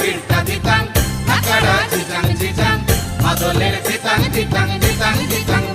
চিতা চিতাং থাকারা চিতাং চিতাং মাদলের চিতাং চিতাং চিতাং চিতাং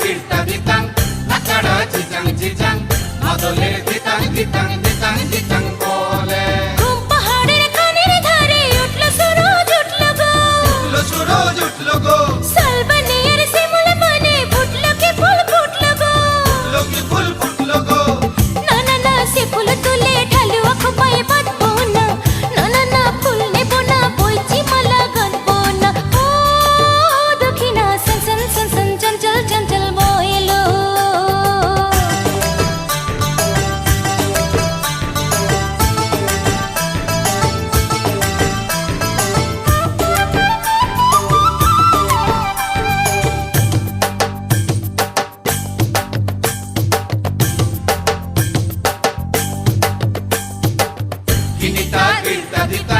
চিটা দিতাং নাকাড়া চিচাং চিচাং মাদলের দিতাং দিতাং দিতাং দিতাং বলে পাহাড়ের কানের ধারে উঠল সুরজ উঠল গো উঠল সুরজ উঠল গো de.